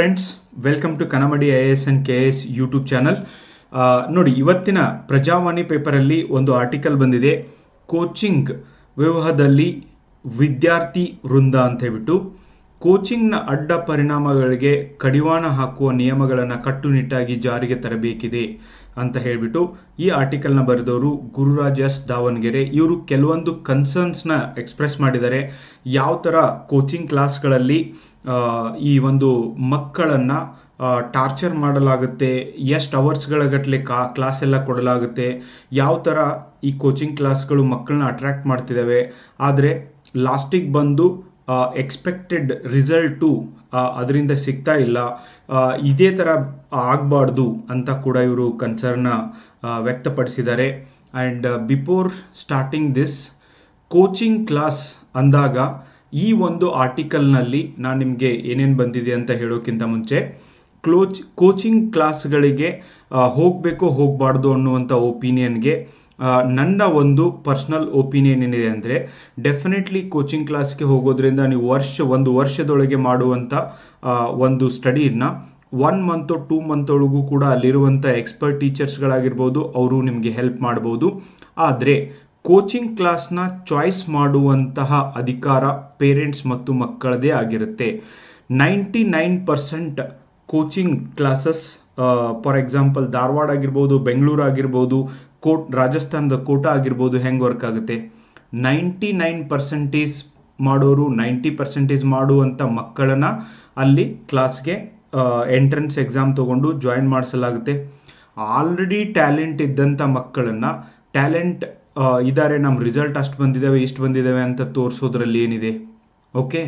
Friends welcome to Kanamadi I S and K S YouTube channel ನೋಡಿ, ಇವತ್ತಿನ ಪ್ರಜಾವಾಣಿ ಪೇಪರಲ್ಲಿ ಒಂದು ಆರ್ಟಿಕಲ್ ಬಂದಿದೆ. ಕೋಚಿಂಗ್ ವಿವಾಹದಲ್ಲಿ ವಿದ್ಯಾರ್ಥಿ ವೃಂದ ಅಂತ ಹೇಳ್ಬಿಟ್ಟು ಕೋಚಿಂಗ್ನ ಅಡ್ಡ ಪರಿಣಾಮಗಳಿಗೆ ಕಡಿವಾಣ ಹಾಕುವ ನಿಯಮಗಳನ್ನು ಕಟ್ಟುನಿಟ್ಟಾಗಿ ಜಾರಿಗೆ ತರಬೇಕಿದೆ ಅಂತ ಹೇಳ್ಬಿಟ್ಟು, ಈ ಆರ್ಟಿಕಲ್ನ ಬರೆದವರು ಗುರುರಾಜ್ ಎಸ್ ದಾವಣಗೆರೆ. ಇವರು ಕೆಲವೊಂದು ಕನ್ಸರ್ನ್ಸ್ನ ಎಕ್ಸ್ಪ್ರೆಸ್ ಮಾಡಿದ್ದಾರೆ. ಯಾವ ಥರ ಕೋಚಿಂಗ್ ಕ್ಲಾಸ್ಗಳಲ್ಲಿ ಈ ಒಂದು ಮಕ್ಕಳನ್ನು ಟಾರ್ಚರ್ ಮಾಡಲಾಗುತ್ತೆ, ಎಷ್ಟು ಅವರ್ಸ್ಗಳ ಗಟ್ಟಲೆ ಕಾ ಕ್ಲಾಸ್ ಎಲ್ಲ ಕೊಡಲಾಗುತ್ತೆ, ಯಾವ ಥರ ಈ ಕೋಚಿಂಗ್ ಕ್ಲಾಸ್ಗಳು ಮಕ್ಕಳನ್ನ ಅಟ್ರ್ಯಾಕ್ಟ್ ಮಾಡ್ತಿದ್ದಾವೆ ಆದರೆ ಲಾಸ್ಟಿಗೆ ಬಂದು ಎಕ್ಸ್ಪೆಕ್ಟೆಡ್ ರಿಸಲ್ಟು ಅದರಿಂದ ಸಿಗ್ತಾ ಇಲ್ಲ. ಇದೇ ಥರ ಆಗಬಾರ್ದು ಅಂತ ಕೂಡ ಇವರು ಕನ್ಸರ್ನ ವ್ಯಕ್ತಪಡಿಸಿದ್ದಾರೆ. And before starting this coaching class ಅಂದಾಗ ಈ ಒಂದು ಆರ್ಟಿಕಲ್ನಲ್ಲಿ ನಾನು ನಿಮಗೆ ಏನೇನು ಬಂದಿದೆ ಅಂತ ಹೇಳೋಕ್ಕಿಂತ ಮುಂಚೆ ಕ್ಲೋಚ್ ಕೋಚಿಂಗ್ ಕ್ಲಾಸ್ಗಳಿಗೆ ಹೋಗಬೇಕು ಹೋಗಬಾರ್ದು ಅನ್ನುವಂಥ ಒಪಿನಿಯನ್ಗೆ ನನ್ನ ಒಂದು ಪರ್ಸ್ನಲ್ ಒಪಿನಿಯನ್ ಏನಿದೆ ಅಂದರೆ ಡೆಫಿನೆಟ್ಲಿ ಕೋಚಿಂಗ್ ಕ್ಲಾಸ್ಗೆ ಹೋಗೋದ್ರಿಂದ ನೀವು ವರ್ಷ, ಒಂದು ವರ್ಷದೊಳಗೆ ಮಾಡುವಂಥ ಒಂದು ಸ್ಟಡೀನ ಒನ್ ಮಂತು ಟೂ ಮಂತ್ ಒಳಗೂ ಕೂಡ ಅಲ್ಲಿರುವಂಥ ಎಕ್ಸ್ಪರ್ಟ್ ಟೀಚರ್ಸ್ಗಳಾಗಿರ್ಬೋದು ಅವರು ನಿಮಗೆ ಹೆಲ್ಪ್ ಮಾಡ್ಬೋದು. ಆದರೆ ಕೋಚಿಂಗ್ ಕ್ಲಾಸ್ನ ಚಾಯ್ಸ್ ಮಾಡುವಂತಹ ಅಧಿಕಾರ ಪೇರೆಂಟ್ಸ್ ಮತ್ತು ಮಕ್ಕಳದೇ ಆಗಿರುತ್ತೆ. Ninety nine percent coaching classes for example Dharwad ಆಗಿರ್ಬೋದು, ಬೆಂಗಳೂರು ಆಗಿರ್ಬೋದು, ಕೋಟ್, ರಾಜಸ್ಥಾನದ ಕೋಟಾ ಆಗಿರ್ಬೋದು ಹೆಂಗೆ ವರ್ಕ್ ಆಗುತ್ತೆ? ನೈಂಟಿ ನೈನ್ ಪರ್ಸೆಂಟೇಜ್ ಮಾಡೋರು ನೈಂಟಿ ಪರ್ಸೆಂಟೇಜ್ ಮಾಡುವಂಥ ಮಕ್ಕಳನ್ನು ಅಲ್ಲಿ ಕ್ಲಾಸ್ಗೆ ಎಂಟ್ರೆನ್ಸ್ ಎಕ್ಸಾಮ್ ತೊಗೊಂಡು ಜಾಯಿನ್ ಮಾಡಿಸಲಾಗುತ್ತೆ. ಆಲ್ರೆಡಿ ಟ್ಯಾಲೆಂಟ್ ಇದ್ದಂಥ ಮಕ್ಕಳನ್ನು, ಟ್ಯಾಲೆಂಟ್ ಇದ್ದಾರೆ ನಮ್ಮ ರಿಸಲ್ಟ್ ಅಷ್ಟು ಬಂದಿದ್ದಾವೆ ಇಷ್ಟು ಬಂದಿದ್ದಾವೆ ಅಂತ ತೋರಿಸೋದ್ರಲ್ಲಿ ಏನಿದೆ? ಓಕೆ